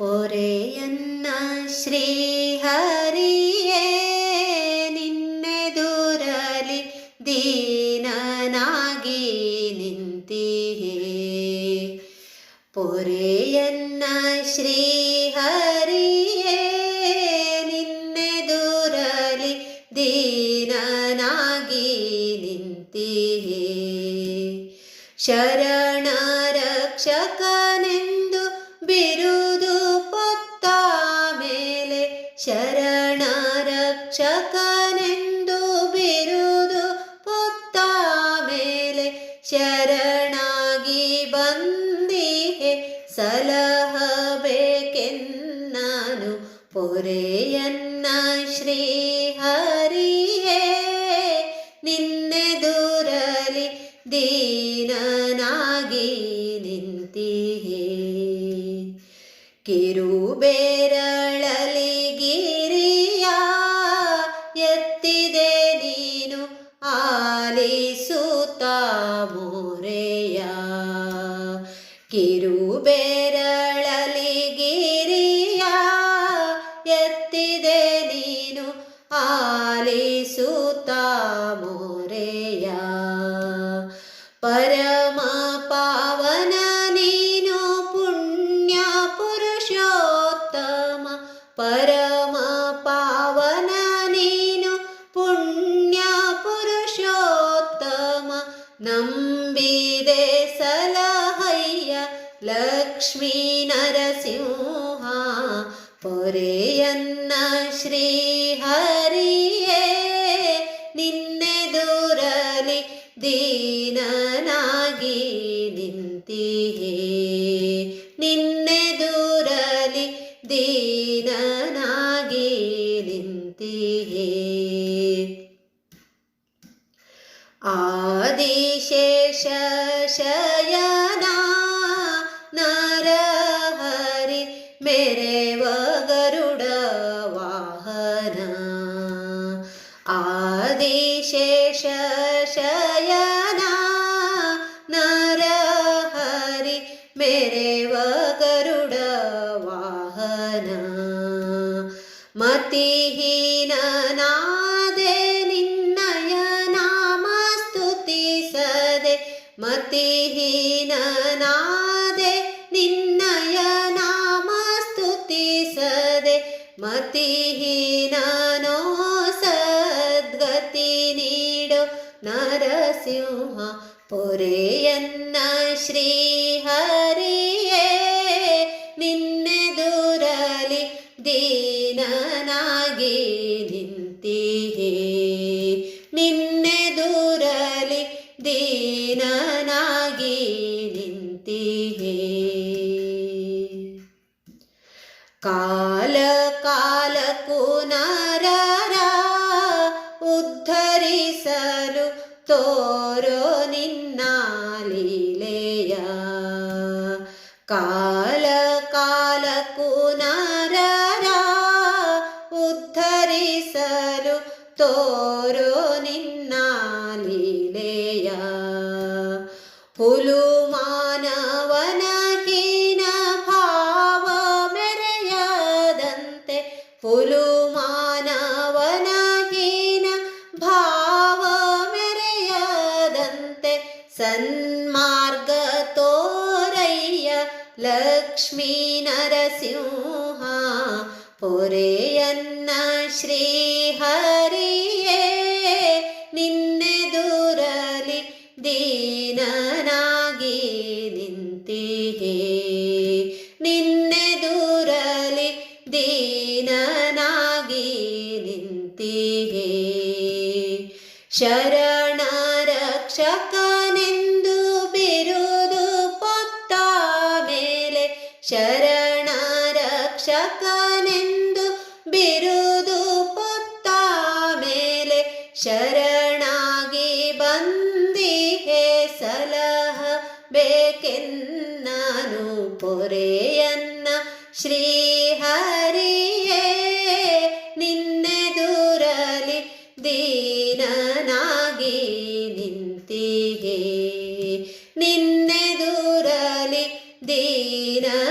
ಪೊರೆಯನ್ನ ಶ್ರೀಹರಿಯೇ ನಿನ್ನೆದುರಲಿ ದೀನನಾಗಿ ನಿಂತಿಹೇ ಪೊರೆಯನ್ನ ಶ್ರೀಹರಿಯೇ ನಿನ್ನೆದುರಲಿ ದೀನನಾಗಿ ನಿಂತಿಹೇ ಶರಣ ಶರಣಾಗಿ ಬಂದಿಹೆ ಸಲಹಬೇಕೆನ್ನಾನು ಪೊರೆಯನ್ನ ಶ್ರೀಹರಿಯೇ. ನಿನ್ನೆದುರಲಿ ದೀನನಾಗಿ ನಿಂತಿಹೇ. ಕಿರುಬೇರಳಲಿ ಆಲಿಸುತ್ತ ಮೋರೆಯ ಕಿರುಬೇರಳಲಿ ಗಿರಿಯ ಎತ್ತಿದೆ ನೀನು ಆಲಿಸುತ್ತ ಮೋರೆಯ ಪರಮ ಪಾವನ ನೀನು ಪುಣ್ಯ ಪುರುಷೋತ್ತಮ ಪರಮ ನಂಬಿದೆ ಸಲಹಯ್ಯ ಲಕ್ಷ್ಮೀ ನರಸಿಂಹ ಪೊರೆಯನ್ನ ಶ್ರೀಹರಿಯೇ ಆದಿಶೇಷ ಶಯನ ನರಹರಿ ಮೆರೆವ ಗರುಡ ವಾಹನ ಆದಿಶೇಷ ಶಯನ ನರಹರಿ ಮತಿಹೀನನಾದೆ ನಿನ್ನಯ ನಾಮ ಸ್ತುತಿಸದೆ ಮತಿಹೀನನೋ ಸದ್ಗತಿ ನೀಡೋ ನರಸಿಂಹ ಪೊರೆಯನ್ನ ಶ್ರೀಹರಿಯೇ ಕಾಲಕ್ಕೂ ನರರ ಉದ್ಧರಿಸಲು ತೋರೋ ನಿನ್ನ ಲೀಲೆಯ ಕಾಲ ಕಾಲಕ್ಕೂ ನರರ ಉದ್ಧರಿಸಲು ತೋರೋ ನಿನ್ನ ಲೀಲೆಯ ಹುಲು ಹುಲು ಮಾನವನ ಹೀನ ಭಾವ ಮೆರೆಯದಂತೆ ಸನ್ಮಾರ್ಗ ತೋರಯ್ಯ ಲಕ್ಷ್ಮೀ ನರಸಿಂಹ ಪೊರೆಯನ್ನ ಶ್ರೀಹರಿಯೇ ನಿನ್ನೆದುರಲಿ ದೀನನಾಗಿ ನಿಂತಿಹೇ ಶರಣ ರಕ್ಷಕನೆಂದು ಬಿರುದು ಪೊತ್ತ ಮೇಲೆ ಶರಣ ರಕ್ಷಕನೆಂದು ಬಿರುದು ಪೊತ್ತ ಮೇಲೆ ಶರಣಾಗಿ ಬಂದಿಹೆ ಸಲಹ ಬೇಕೆನ್ನಾನು ನಿನ್ನೆದುರಲಿ